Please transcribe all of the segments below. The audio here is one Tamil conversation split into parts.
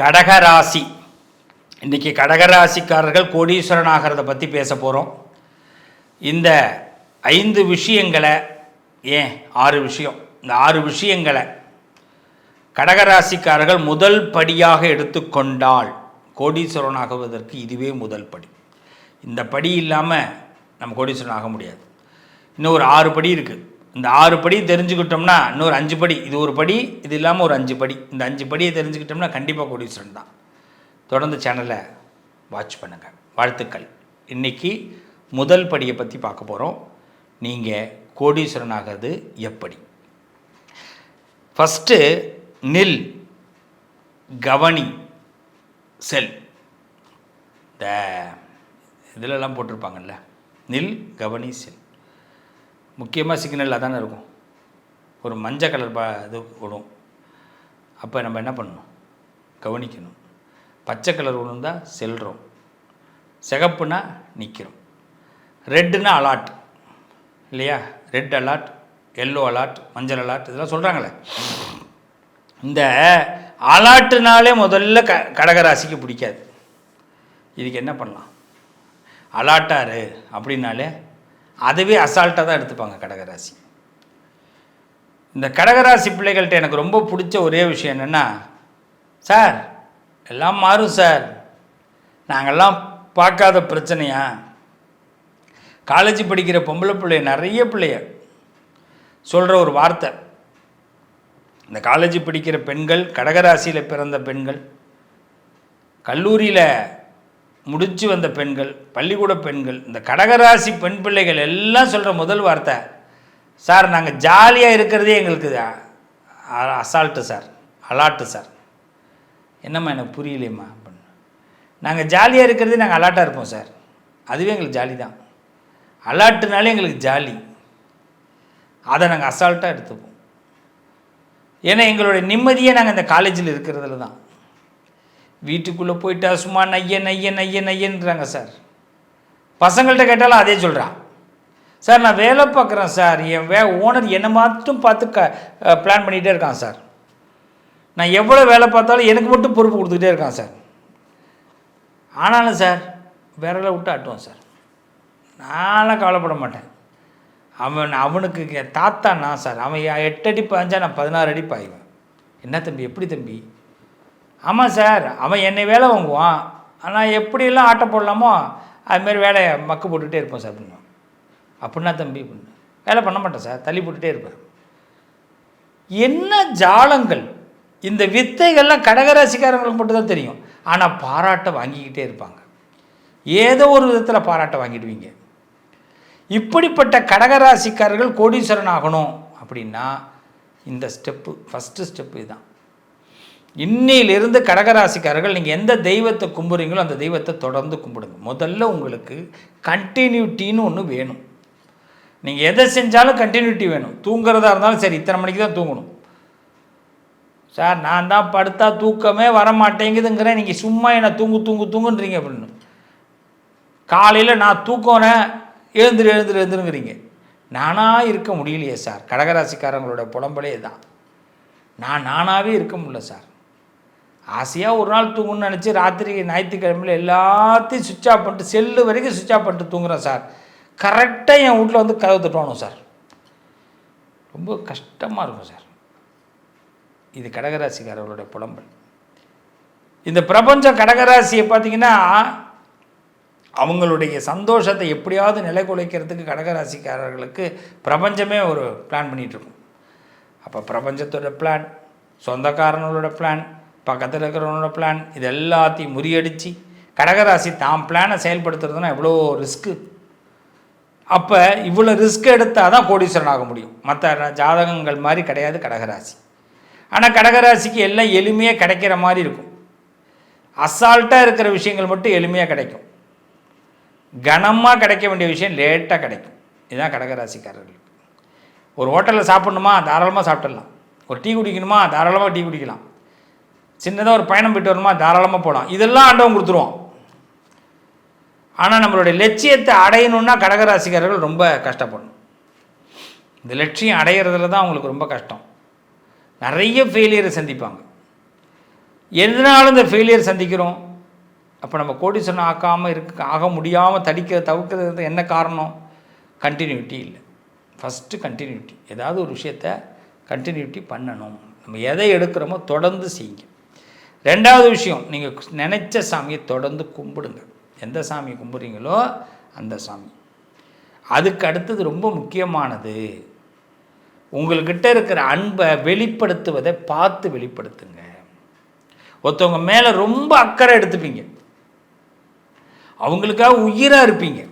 கடகராசி. இன்றைக்கி கடகராசிக்காரர்கள் கோடீஸ்வரன் ஆகிறத பற்றி பேச போகிறோம் இந்த ஐந்து விஷயங்களை ஏன் ஆறு விஷயம்? இந்த ஆறு விஷயங்களை கடகராசிக்காரர்கள் முதல் படியாக எடுத்துக்கொண்டால் கோடீஸ்வரன் ஆகுவதற்கு இதுவே முதல் படி. இந்த படி இல்லாமல் நம்ம கோடீஸ்வரன் ஆக முடியாது. இன்னும் ஒரு ஆறு படி இருக்குது இந்த ஆறு படி தெரிஞ்சுக்கிட்டோம்னா இன்னொரு அஞ்சு படி இது ஒரு படி இது இல்லாமல் ஒரு அஞ்சு படி. இந்த அஞ்சு படியை தெரிஞ்சுக்கிட்டோம்னா கண்டிப்பாக கோடீஸ்வரன் தான். தொடர்ந்து சேனலை வாட்ச் பண்ணுங்கள் வாழ்த்துக்கள். இன்றைக்கி முதல் படியை பற்றி பார்க்க போகிறோம் நீங்கள் கோடீஸ்வரன் ஆகிறது எப்படி? ஃபஸ்ட்டு நில் கவனி செல். இந்த இதிலெல்லாம் போட்டிருப்பாங்கல்ல. நில் கவனி செல். முக்கியமாக சிக்னலில் தானே இருக்கும். ஒரு மஞ்சள் கலர் ப இது விடும். அப்போ நம்ம என்ன பண்ணணும்? கவனிக்கணும். பச்சை கலர் விழுந்தா செல்கிறோம் சிகப்புனா நிற்கிறோம் ரெட்டுனா அலாட் இல்லையா? ரெட் அலாட் எல்லோ அலாட் மஞ்சள் அலாட் இதெல்லாம் சொல்கிறாங்களே இந்த அலாட்டுனாலே முதல்ல க கடகராசிக்கு பிடிக்காது. இதுக்கு என்ன பண்ணலாம்? அலாட்டாரு அப்படின்னாலே அதுவே அசால்ட்டாக தான் எடுத்துப்பாங்க கடகராசி. இந்த கடகராசி பிள்ளைகள்கிட்ட எனக்கு ரொம்ப பிடிச்ச ஒரே விஷயம் என்னென்னா சார் எல்லாம் மாறும் சார். நாங்கள்லாம் பார்க்காத பிரச்சனையா? காலேஜ் படிக்கிற பொம்பளை பிள்ளைய நிறைய பிள்ளைய. சொல்கிற ஒரு வார்த்தை. இந்த காலேஜ் படிக்கிற பெண்கள் கடகராசியில் பிறந்த பெண்கள் கல்லூரியில் முடிச்சு வந்த பெண்கள் பள்ளிக்கூட பெண்கள் இந்த கடகராசி பெண் பிள்ளைகள் எல்லாம் சொல்கிற முதல் வார்த்தை சார் நாங்கள் ஜாலியாக இருக்கிறதே எங்களுக்கு அசால்ட்டு சார் அலாட்டு சார். என்னம்மா எனக்கு புரியலையம்மா அப்படின்னு. நாங்கள் ஜாலியாக இருக்கிறதே நாங்கள் அலாட்டாக இருப்போம் சார். அதுவே எங்களுக்கு ஜாலி தான். அலாட்டுனாலே எங்களுக்கு ஜாலி. அதை நாங்கள் அசால்ட்டாக எடுத்துப்போம். ஏன்னா எங்களுடைய நிம்மதியே நாங்கள் இந்த காலேஜில் இருக்கிறதுல தான். வீட்டுக்குள்ளே போயிட்டா சும்மா நைய நைய நைய நையன்றாங்க சார். பசங்கள்கிட்ட கேட்டாலும் அதே சொல்கிறான் சார் நான் வேலை பார்க்குறேன் சார். என் வே ஓனர் என்னை மட்டும் பார்த்து க பிளான் பண்ணிகிட்டே இருக்கான் சார். நான் எவ்வளோ வேலை பார்த்தாலும் எனக்கு மட்டும் பொறுப்பு கொடுத்துக்கிட்டே இருக்கான் சார். ஆனாலும் சார் விரலை விட்டு ஆட்டுவான் சார். நான்லாம் கவலைப்பட மாட்டேன். அவன் அவனுக்கு தாத்தா நான் சார். அவன் எட்டு அடி பாய்ஞ்சா நான் பதினாறு அடி பாய்வேன் என்ன தம்பி எப்படி தம்பி? ஆமாம் சார் அவன் என்னை வேலை வாங்குவான். ஆனால் எப்படியெல்லாம் ஆட்டை போடலாமோ அதுமாரி வேலையை மக்கு போட்டுகிட்டே இருப்போம் சார் அப்படின்னு. அப்படின்னா தம்பி அப்படின்னு. வேலை பண்ண மாட்டேன் சார் தள்ளி போட்டுகிட்டே இருப்பேன். என்ன ஜாலங்கள். இந்த வித்தைகள்லாம் கடகராசிக்காரங்களுக்கு மட்டும்தான் தெரியும். ஆனால் பாராட்டை வாங்கிக்கிட்டே இருப்பாங்க. ஏதோ ஒரு விதத்தில் பாராட்டை வாங்கிடுவீங்க. இப்படிப்பட்ட கடகராசிக்காரர்கள் கோடீஸ்வரன் ஆகணும் அப்படின்னா இந்த ஸ்டெப்பு ஃபஸ்ட்டு ஸ்டெப்பு இதுதான். இன்னிலிருந்து கடகராசிக்காரர்கள் நீங்கள் எந்த தெய்வத்தை கும்பிட்றீங்களோ அந்த தெய்வத்தை தொடர்ந்து கும்பிடுங்க. முதல்ல உங்களுக்கு கண்டினியூட்டின்னு ஒன்று வேணும். நீங்கள் எதை செஞ்சாலும் கண்டினியூட்டி வேணும். தூங்குறதா இருந்தாலும் சரி இத்தனை மணிக்கு தான் தூங்கணும். சார் நான் தான் படுத்தா தூக்கமே வர மாட்டேங்குதுங்கிறேன் நீங்கள் சும்மா என்னை தூங்கு தூங்கு தூங்குன்றீங்க அப்படின்னு. காலையில் நான் தூக்கறேன் எழுந்துரு எழுந்துரு எழுந்துருங்கிறீங்க. நானாக இருக்க முடியலையே சார். கடகராசிக்காரங்களோட புலம்பலே தான் நான் நானாகவே இருக்க முடியல சார். ஆசையாக ஒரு நாள் தூங்கணும்னு நினச்சி ராத்திரி ஞாயிற்றுக்கிழமையில் எல்லாத்தையும் சுவிட்ச் ஆஃப் பண்ணிட்டு செல்லு வரைக்கும் சுவிட்ச் ஆஃப் பண்ணிட்டு தூங்குறேன் சார். கரெக்டாக என் வீட்டில் வந்து கதவு தட்டுவானு சார். ரொம்ப கஷ்டமாக இருக்கும் சார். இது கடகராசிக்காரர்களுடைய புலம்பல். இந்த பிரபஞ்சம் கடகராசியை பார்த்தீங்கன்னா அவங்களுடைய சந்தோஷத்தை எப்படியாவது நிலை குலைக்கிறதுக்கு கடகராசிக்காரர்களுக்கு பிரபஞ்சமே ஒரு பிளான் பண்ணிகிட்ருக்கும் அப்போ பிரபஞ்சத்தோட பிளான் சொந்தக்காரனோட பிளான் பக்கத்தில் இருக்கிறவனோட பிளான் இது எல்லாத்தையும் முறியடித்து கடகராசி தான் பிளானை செயல்படுத்துறதுன்னா எவ்வளோ ரிஸ்க்கு அப்போ இவ்வளோ ரிஸ்க் எடுத்தால் தான் கோடீஸ்வரன் ஆக முடியும். மற்ற ஜாதகங்கள் மாதிரி கிடையாது கடகராசி. ஆனால் கடகராசிக்கு எல்லாம் எளிமையாக கிடைக்கிற மாதிரி இருக்கும். அசால்ட்டாக இருக்கிற விஷயங்கள் மட்டும் எளிமையாக கிடைக்கும். கனமாக கிடைக்க வேண்டிய விஷயம் லேட்டாக கிடைக்கும். இதுதான் கடகராசிக்காரர்களுக்கு. ஒரு ஹோட்டலில் சாப்பிட்ணுமா? தாராளமாக சாப்பிட்டுடலாம். ஒரு டீ குடிக்கணுமா? தாராளமாக டீ குடிக்கலாம். சின்னதாக ஒரு பயணம் போயிட்டு வரணுமா? தாராளமாக போகலாம் இதெல்லாம் ஆண்டவன் கொடுத்துருவான். ஆனால் நம்மளுடைய லட்சியத்தை அடையணும்னா கடகராசிக்காரர்கள் ரொம்ப கஷ்டப்படணும். இந்த லட்சியம் அடையிறதுல தான் அவங்களுக்கு ரொம்ப கஷ்டம். நிறைய ஃபெயிலியரை சந்திப்பாங்க. எதனாலும் இந்த ஃபெயிலியர் சந்திக்கிறோம்? அப்போ நம்ம கோடீஸ்வரன் ஆக்காமல் இருக்க ஆக முடியாமல் தடிக்க தவிர்க்கிறது என்ன காரணம்? கண்டினியூட்டி இல்லை. ஃபஸ்ட்டு கண்டினியூட்டி ஏதாவது ஒரு விஷயத்த கண்டினியூட்டி பண்ணணும். நம்ம எதை எடுக்கிறோமோ தொடர்ந்து செய்யுங்க. ரெண்டாவது விஷயம் நீங்கள் நினச்ச சாமியை தொடர்ந்து கும்பிடுங்க. எந்த சாமி கும்பிட்றீங்களோ அந்த சாமி. அதுக்கு அடுத்தது ரொம்ப முக்கியமானது உங்கள்கிட்ட இருக்கிற அன்பை வெளிப்படுத்துவதை பார்த்து வெளிப்படுத்துங்க. ஒருத்தவங்க மேலே ரொம்ப அக்கறை எடுத்துப்பீங்க. அவங்களுக்காக உயிராக இருப்பீங்க.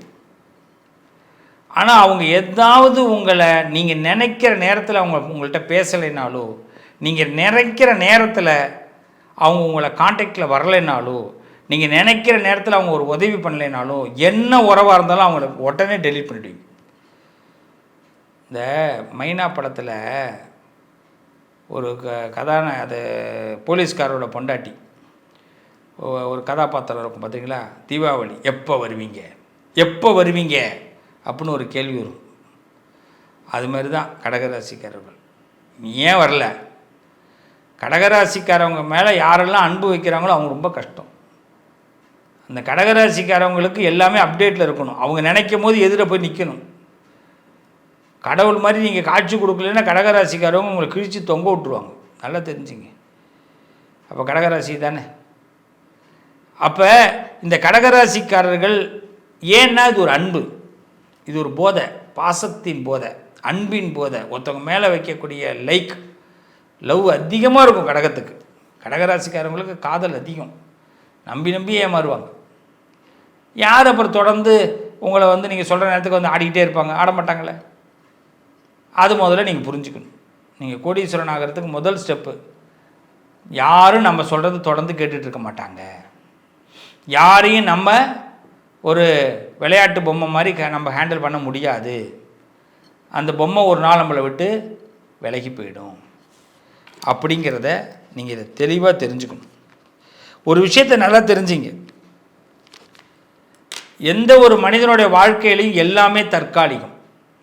ஆனால் அவங்க ஏதாவது உங்களை நீங்கள் நினைக்கிற நேரத்தில் அவங்க உங்கள்கிட்ட பேசலைனாலோ நீங்கள் நினைக்கிற நேரத்தில் அவங்க உங்களை காண்டாக்டில் வரலைனாலோ நீங்கள் நினைக்கிற நேரத்தில் அவங்க ஒரு உதவி பண்ணலைனாலோ என்ன உறவாக இருந்தாலும் அவங்கள உடனே டெலீட் பண்ணிடுவீங்க. இந்த மைனா படத்தில் ஒரு க கதான அது போலீஸ்காரோட பொண்டாட்டி ஒரு கதாபாத்திரம் இருக்கும் பார்த்தீங்களா தீபாவளி எப்போ வருவீங்க? எப்போ வருவீங்க? அப்படின்னு ஒரு கேள்வி வரும். அது மாதிரி தான் கடகராசிக்காரர்கள் ஏன் வரல? கடகராசிக்காரவங்க மேலே யாரெல்லாம் அன்பு வைக்கிறாங்களோ அவங்க ரொம்ப கஷ்டம். அந்த கடகராசிக்காரவங்களுக்கு எல்லாமே அப்டேட்டில் இருக்கணும். அவங்க நினைக்கும் போது எதிர போய் நிற்கணும் கடவுள் மாதிரி நீங்கள் காட்சி கொடுக்கலன்னா கடகராசிக்காரவங்க உங்களை கிழித்து தொங்க விட்டுருவாங்க. நல்லா தெரிஞ்சுங்க. அப்போ கடகராசி தானே? அப்போ இந்த கடகராசிக்காரர்கள் ஏன்னா இது ஒரு அன்பு. இது ஒரு போதை. பாசத்தின் போதை. அன்பின் போதை. ஒருத்தவங்க மேலே வைக்கக்கூடிய லைக் லவ் அதிகமாக இருக்கும் கடகத்துக்கு. கடகராசிக்காரங்களுக்கு காதல் அதிகம். நம்பி நம்பி ஏமாறுவாங்க. யார் அப்புறம் தொடர்ந்து உங்களை வந்து நீங்கள் சொல்கிற நேரத்துக்கு வந்து ஆடிக்கிட்டே இருப்பாங்க? ஆட மாட்டாங்களே? அது முதல்ல நீங்கள் புரிஞ்சுக்கணும். நீங்கள் கோடீஸ்வரன் ஆகிறதுக்கு முதல் ஸ்டெப்பு யாரும் நம்ம சொல்கிறது தொடர்ந்து கேட்டுட்டு இருக்க மாட்டாங்க. யாரையும் நம்ம ஒரு விளையாட்டு பொம்மை மாதிரி க- நம்ம ஹேண்டில் பண்ண முடியாது. அந்த பொம்மை ஒரு நாள் நம்மளை விட்டு விலகி போயிடும். அப்படிங்கிறத நீங்கள் இதை தெளிவாக தெரிஞ்சுக்கணும். ஒரு விஷயத்தை நல்லா தெரிஞ்சிங்க. எந்த ஒரு மனிதனுடைய வாழ்க்கையிலையும் எல்லாமே தற்காலிகம்.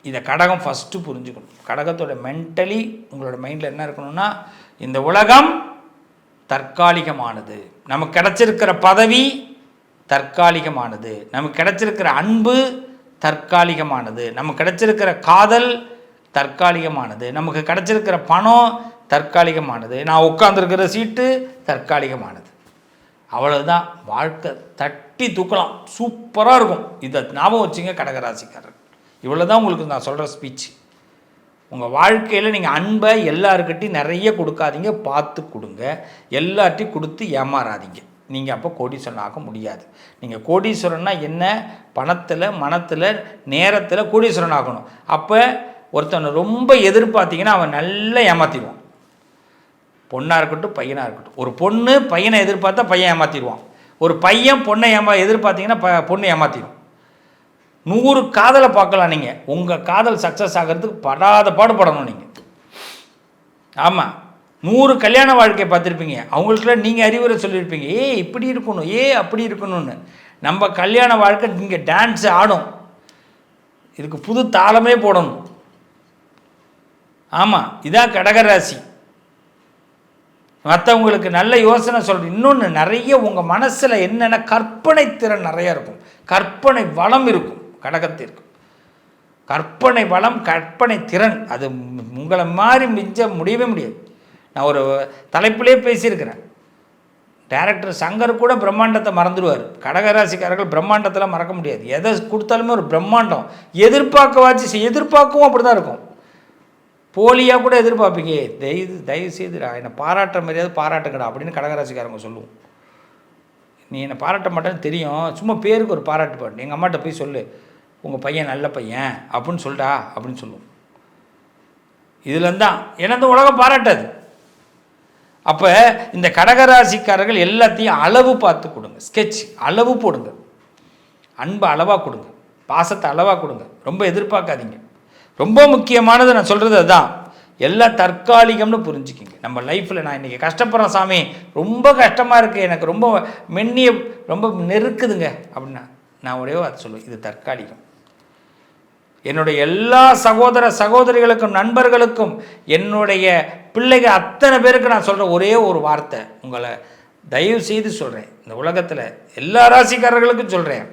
இதை கடகம் ஃபஸ்ட்டு புரிஞ்சுக்கணும். கடகத்தோட மென்டலி உங்களோட மைண்டில் என்ன இருக்கணும்னா இந்த உலகம் தற்காலிகமானது. நமக்கு கிடச்சிருக்கிற பதவி தற்காலிகமானது. நமக்கு கிடச்சிருக்கிற அன்பு தற்காலிகமானது. நமக்கு கிடச்சிருக்கிற காதல் தற்காலிகமானது. நமக்கு கிடச்சிருக்கிற பணம் தற்காலிகமானது. நான் உட்காந்துருக்கிற சீட்டு தற்காலிகமானது. அவ்வளவுதான். வாழ்க்கை தட்டி தூக்கலாம். சூப்பராக இருக்கும். இதை ஞாபகம் வச்சுங்க கடகராசிக்காரர். இவ்வளோ தான் உங்களுக்கு நான் சொல்கிற ஸ்பீச் உங்கள் வாழ்க்கையில் நீங்கள் அன்பை எல்லாருக்கிட்டையும் நிறைய கொடுக்காதீங்க. பார்த்து கொடுங்க. எல்லார்ட்டையும் கொடுத்து ஏமாறாதீங்க. நீங்கள் அப்போ கோடீஸ்வரன் ஆக முடியாது. நீங்கள் கோடீஸ்வரன்னா என்ன? பணத்தில் மனத்தில் நேரத்தில் கோடீஸ்வரன் ஆகணும். அப்போ ஒருத்தனை ரொம்ப எதிர்பார்த்தீங்கன்னா அவன் நல்லா ஏமாற்றிடுவான் பொண்ணாக இருக்கட்டும் பையனாக இருக்கட்டும். ஒரு பொண்ணு பையனை எதிர்பார்த்தா பையன் ஏமாற்றிடுவான் ஒரு பையன் பொண்ணை ஏமா எதிர்பார்த்தீங்கன்னா ப பொண்ணு ஏமாற்றிடும் நூறு காதலை பார்க்கலாம் நீங்கள் உங்கள் காதல் சக்ஸஸ் ஆகிறதுக்கு படாத பாடுபடணும் நீங்கள் ஆமாம் நூறு கல்யாண வாழ்க்கையை பார்த்துருப்பீங்க. அவங்களுக்குலாம் நீங்கள் அறிவுரை சொல்லியிருப்பீங்க. ஏ இப்படி இருக்கணும். ஏ அப்படி இருக்கணும்னு. நம்ம கல்யாண வாழ்க்கை இங்கே டான்ஸ் ஆடும். இதுக்கு புது தாளமே போடணும். ஆமாம் இதான் கடகராசி மற்றவங்களுக்கு நல்ல யோசனை சொல்கிறேன் இன்னொன்று நிறைய உங்கள் மனசில் என்னென்ன கற்பனை திறன் நிறையா இருக்கும். கற்பனை வளம் இருக்கும் கடகத்திற்கு. கற்பனை வளம் கற்பனை திறன் அது உங்களை மாதிரி மிஞ்ச முடியவே முடியாது. நான் ஒரு தலைப்பிலே பேசியிருக்கிறேன். டைரக்டர் சங்கர் கூட பிரம்மாண்டத்தை மறந்துடுவார். கடகராசிக்காரர்கள் பிரம்மாண்டத்தெல்லாம் மறக்க முடியாது. எதை கொடுத்தாலுமே ஒரு பிரம்மாண்டம். எதிர்பார்க்க வாச்சு எதிர்பார்க்கவும் அப்படி தான் இருக்கும். போலியாக கூட எதிர்பார்ப்பீங்க. தயவு தயவு செய்துடா என்னை பாராட்டுற மாதிரியாவது பாராட்டுங்கடா அப்படின்னு கடகராசிக்காரங்க சொல்லுவோம். நீ என்னை பாராட்ட மாட்டேன்னு தெரியும். சும்மா பேருக்கு ஒரு பாராட்டு பாட்டு எங்கள் அம்மாட்ட போய் சொல்லு. உங்கள் பையன் நல்ல பையன் அப்படின்னு சொல்லிட்டா அப்படின்னு சொல்லுவோம். இதுலேருந்து தான் ஏன்னா இந்த உலகம் பாராட்டாது. அப்போ இந்த கடகராசிக்காரர்கள் எல்லாத்தையும் அளவு பார்த்து கொடுங்க. ஸ்கெட்ச் அளவு போடுங்க. அன்பை அளவாக கொடுங்க. பாசத்தை அளவாக கொடுங்க. ரொம்ப எதிர்பார்க்காதீங்க. ரொம்ப முக்கியமானது நான் சொல்கிறது அதுதான். எல்லாம் தற்காலிகம்னு புரிஞ்சுக்கிங்க. நம்ம லைஃப்பில் நான் இன்றைக்கி கஷ்டப்படுறேன் சாமி. ரொம்ப கஷ்டமாக இருக்குது எனக்கு ரொம்ப மென்னிய ரொம்ப நெருக்குதுங்க அப்படின்னா நான் ஒரே அதை சொல்லுவேன். இது தற்காலிகம். என்னுடைய எல்லா சகோதர சகோதரிகளுக்கும் நண்பர்களுக்கும் என்னுடைய பிள்ளைங்க அத்தனை பேருக்கு நான் சொல்கிற ஒரே ஒரு வார்த்தை. உங்களை தயவு செய்து சொல்கிறேன் இந்த உலகத்தில் எல்லா ராசிக்காரர்களுக்கும் சொல்கிறேன்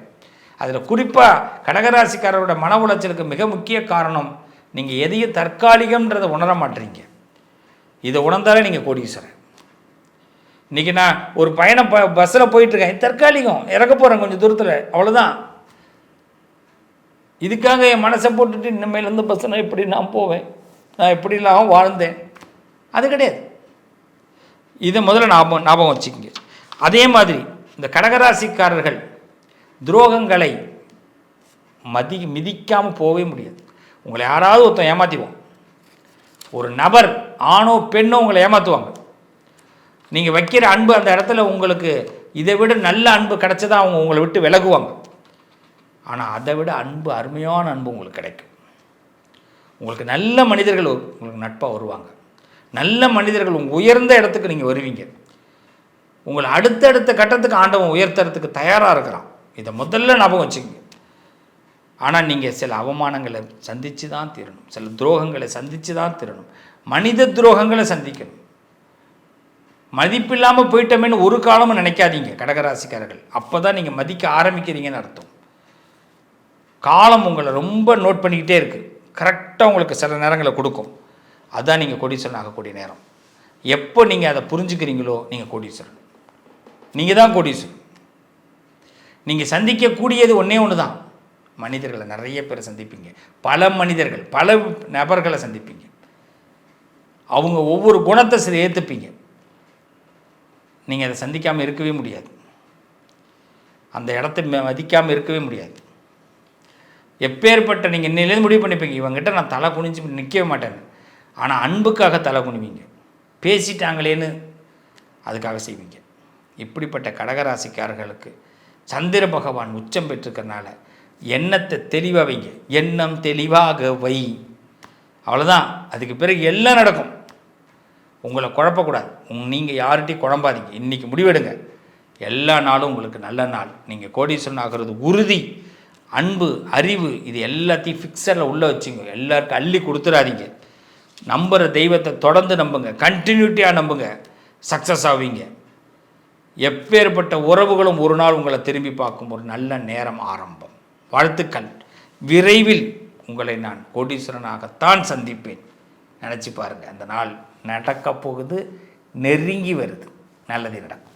அதில் குறிப்பாக கடகராசிக்காரரோட மன உளைச்சலுக்கு மிக முக்கிய காரணம் நீங்கள் எதையும் தற்காலிகம்ன்றதை உணர மாட்டீங்க. இதை உணர்ந்தாலே நீங்கள் கோடீஸ்வரன் இன்றைக்கி நான் ஒரு பயணம் ப பஸ்ஸில் போயிட்டுருக்கேன். தற்காலிகம். இறக்க போகிறேன் கொஞ்சம் தூரத்தில். அவ்வளோதான் இதுக்காக என் மனசை போட்டுட்டு இனிமேலேருந்து பஸ்ஸில் எப்படி நான் போவேன்? நான் எப்படிலாம் வாழ்ந்தேன்? அது கிடையாது. இதை முதல்ல ஞாபகம் ஞாபகம் வச்சுக்கோங்க. அதே மாதிரி இந்த கடகராசிக்காரர்கள் துரோகங்களை மதி மிதிக்காமல் போகவே முடியாது. உங்களை யாராவது ஒருத்தன் ஏமாற்றிடுவோம் ஒரு நபர் ஆணோ பெண்ணோ உங்களை ஏமாற்றுவாங்க நீங்கள் வைக்கிற அன்பு அந்த இடத்துல உங்களுக்கு இதை விட நல்ல அன்பு கிடைச்சதா அவங்க உங்களை விட்டு விலகுவாங்க. ஆனால் அதை விட அன்பு அருமையான அன்பு உங்களுக்கு கிடைக்கும். உங்களுக்கு நல்ல மனிதர்கள் உங்களுக்கு நட்பாக வருவாங்க. நல்ல மனிதர்கள் உங்கள் உயர்ந்த இடத்துக்கு நீங்கள் வருவீங்க. உங்களை அடுத்தடுத்த கட்டத்துக்கு ஆண்டவன் உயர்த்துறதுக்கு தயாராக இருக்கிறான். இதை முதல்ல ஞாபகம் வச்சுக்கோங்க. ஆனால் நீங்கள் சில அவமானங்களை சந்தித்து தான் தீரணும். சில துரோகங்களை சந்தித்து தான் தீரணும். மனித துரோகங்களை சந்திக்கணும். மதிப்பில்லாமல் போயிட்டோமேன்னு ஒரு காலமும் நினைக்காதீங்க கடகராசிக்காரர்கள். அப்போ தான் நீங்கள் மதிக்க ஆரம்பிக்கிறீங்கன்னு அர்த்தம். காலம் உங்களை ரொம்ப நோட் பண்ணிக்கிட்டே இருக்குது கரெக்டாக உங்களுக்கு சில நேரங்களை கொடுக்கும். அதுதான் நீங்கள் கோடீஸ்வரன் ஆகக்கூடிய நேரம். எப்போ நீங்கள் அதை புரிஞ்சுக்கிறீங்களோ நீங்கள் கோடீஸ்வரன். நீங்கள் தான் கோடீஸ்வரன். நீங்கள் சந்திக்கக்கூடியது ஒன்றே ஒன்று தான் மனிதர்களை நிறைய பேர் சந்திப்பீங்க. பல மனிதர்கள் பல நபர்களை சந்திப்பீங்க. அவங்க ஒவ்வொரு குணத்தை சரி ஏற்றுப்பீங்க நீங்கள் அதை சந்திக்காமல் இருக்கவே முடியாது. அந்த இடத்த மதிக்காமல் இருக்கவே முடியாது. எப்பேற்பட்ட நீங்கள் இன்னிலேருந்து முடிவு பண்ணிப்பீங்க இவங்ககிட்ட நான் தலை குனிஞ்சு நிற்கவே மாட்டேன். ஆனால் அன்புக்காக தலை குனிவீங்க. பேசிட்டாங்களேன்னு அதுக்காக செய்வீங்க. இப்படிப்பட்ட கடகராசிக்காரர்களுக்கு சந்திர பகவான் உச்சம் பெற்றிருக்கிறனால எண்ணத்தை தெளிவாக வைங்க எண்ணம் தெளிவாக வை. அவ்வளோதான் அதுக்கு பிறகு எல்லாம் நடக்கும். உங்களை குழப்பக்கூடாது. உங் நீங்கள் யார்கிட்டையும் குழம்பாதீங்க. இன்றைக்கி முடிவெடுங்க. எல்லா நாளும் உங்களுக்கு நல்ல நாள். நீங்கள் கோடீஸ்வரன் ஆகிறது உறுதி. அன்பு அறிவு இது எல்லாத்தையும் ஃபிக்ஸரில் உள்ளே வச்சுங்க. எல்லாருக்கும் அள்ளி கொடுத்துடாதீங்க நம்புகிற தெய்வத்தை தொடர்ந்து நம்புங்க. கண்டினியூட்டியாக நம்புங்க. சக்ஸஸ் ஆவீங்க. எப்பேற்பட்ட உறவுகளும் ஒரு நாள் உங்களை திரும்பி பார்க்கும் ஒரு நல்ல நேரம் ஆரம்பம். வாழ்த்துக்கள். விரைவில் உங்களை நான் கோடீஸ்வரனாகத்தான் சந்திப்பேன். நினச்சி பாருங்கள் அந்த நாள் நடக்கப் போகுது நெருங்கி வருது. நல்லது நடக்கும்.